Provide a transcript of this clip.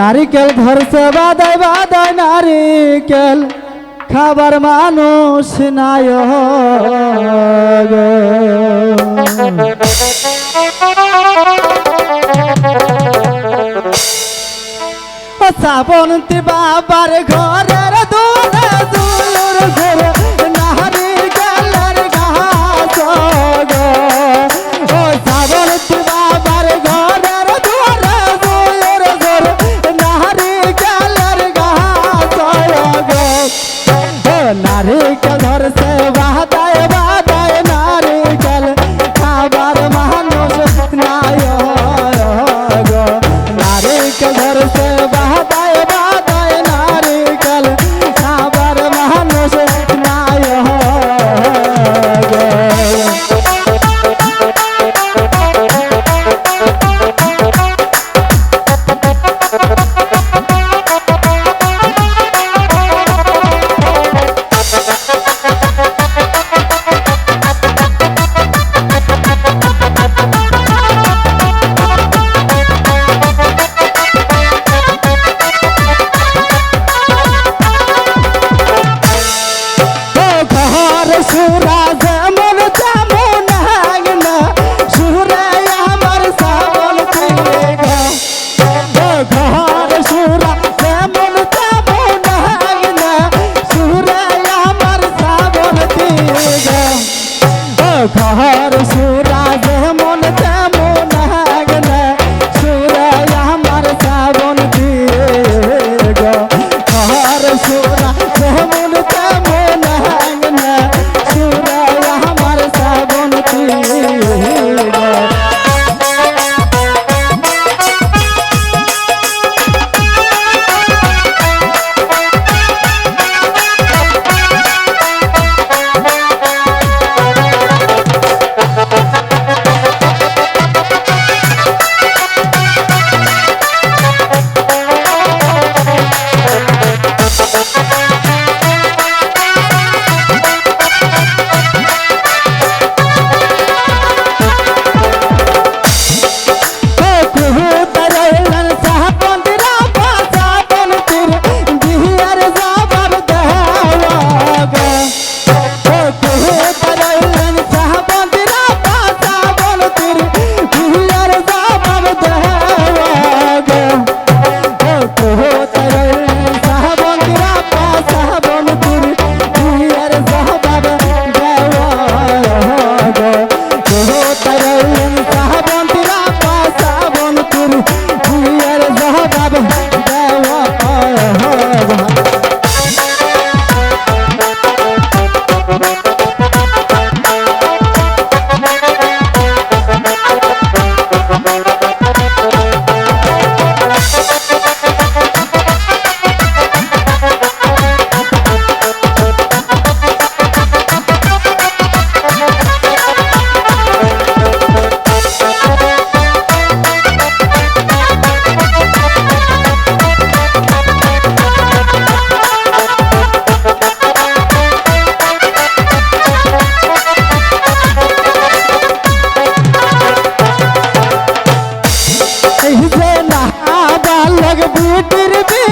নারিকেল ধরছে বাদায় বাদায় নারিকেল খাবার মানুষ। ও শ্রাবন্তী বাবার ঘরের দূরে দূর ঘরে ঘর সুরা যেমন তেমন আগনা। সুরা আমার শ্রাবণ দিয়ে ঘর সুরা পেটের বে